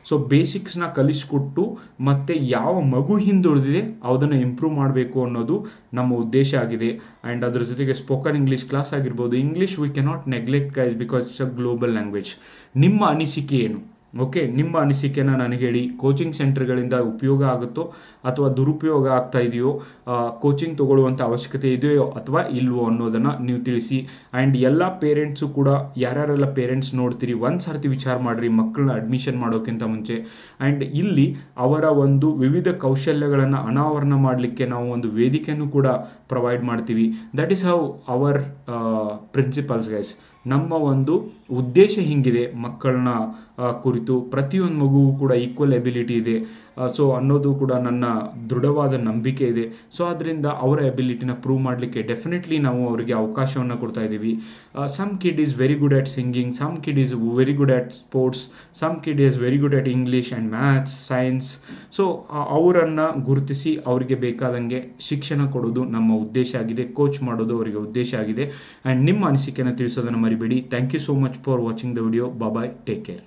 ಸೊ ಬೇಸಿಕ್ಸ್ನ ಕಲಿಸ್ಕೊಟ್ಟು ಮತ್ತೆ ಯಾವ ಮಗು ಹಿಂದುಳಿದಿದೆ ಅದನ್ನು ಇಂಪ್ರೂವ್ ಮಾಡಬೇಕು ಅನ್ನೋದು ನಮ್ಮ ಉದ್ದೇಶ ಆಗಿದೆ. ಆ್ಯಂಡ್ ಅದ್ರ ಜೊತೆಗೆ ಸ್ಪೋಕನ್ ಇಂಗ್ಲೀಷ್ ಕ್ಲಾಸ್ ಆಗಿರ್ಬೋದು English we cannot neglect guys because it's a global language ನಿಮ್ಮ ಅನಿಸಿಕೆ ಏನು? ಓಕೆ ನಿಮ್ಮ ಅನಿಸಿಕೆನ ನನಗೆ ಹೇಳಿ. ಕೋಚಿಂಗ್ ಸೆಂಟರ್ಗಳಿಂದ ಉಪಯೋಗ ಆಗುತ್ತೋ ಅಥವಾ ದುರುಪಯೋಗ ಆಗ್ತಾ ಇದೆಯೋ ಕೋಚಿಂಗ್ ತಗೊಳ್ಳುವಂಥ ಅವಶ್ಯಕತೆ ಇದೆಯೋ ಅಥವಾ ಇಲ್ವೋ ಅನ್ನೋದನ್ನು ನೀವು ತಿಳಿಸಿ. ಆ್ಯಂಡ್ ಎಲ್ಲ ಪೇರೆಂಟ್ಸು ಕೂಡ ಯಾರ್ಯಾರೆಲ್ಲ ಪೇರೆಂಟ್ಸ್ ನೋಡ್ತೀರಿ, ಒಂದು ಸರ್ತಿ ವಿಚಾರ ಮಾಡಿರಿ, ಮಕ್ಕಳನ್ನ ಅಡ್ಮಿಷನ್ ಮಾಡೋಕ್ಕಿಂತ ಮುಂಚೆ. ಆ್ಯಂಡ್ ಇಲ್ಲಿ ಅವರ ಒಂದು ವಿವಿಧ ಕೌಶಲ್ಯಗಳನ್ನು ಅನಾವರಣ ಮಾಡಲಿಕ್ಕೆ ನಾವು ಒಂದು ವೇದಿಕೆಯನ್ನು ಕೂಡ ಪ್ರೊವೈಡ್ ಮಾಡ್ತೀವಿ. That is how our principles guys ನಮ್ಮ ಒಂದು ಉದ್ದೇಶ ಹಿಂಗಿದೆ ಮಕ್ಕಳನ್ನ ಕುರಿತು. ಪ್ರತಿಯೊಂದು ಮಗುವು ಕೂಡ ಈಕ್ವಲ್ ಎಬಿಲಿಟಿ ಇದೆ. ಸೊ ಅನ್ನೋದು ಕೂಡ ನನ್ನ ದೃಢವಾದ ನಂಬಿಕೆ ಇದೆ. ಸೊ ಆದ್ದರಿಂದ ಅವರ ಎಬಿಲಿಟಿನ ಪ್ರೂವ್ ಮಾಡಲಿಕ್ಕೆ ಡೆಫಿನೆಟ್ಲಿ ನಾವು ಅವರಿಗೆ ಅವಕಾಶವನ್ನು ಕೊಡ್ತಾ ಇದ್ದೀವಿ. Some kid is very good at singing some kid is very good at sports some kid is very good at English and maths science so ಅವರನ್ನು ಗುರುತಿಸಿ ಅವರಿಗೆ ಬೇಕಾದಂಗೆ ಶಿಕ್ಷಣ ಕೊಡೋದು ನಮ್ಮ ಉದ್ದೇಶ ಆಗಿದೆ ಕೋಚ್ ಮಾಡೋದು ಅವರಿಗೆ ಉದ್ದೇಶ ಆಗಿದೆ. ಆ್ಯಂಡ್ ನಿಮ್ಮ ಅನಿಸಿಕೆಯನ್ನು ತಿಳಿಸೋದನ್ನು ಮರಿಬೇಡಿ. Thank you so much for watching the video bye take care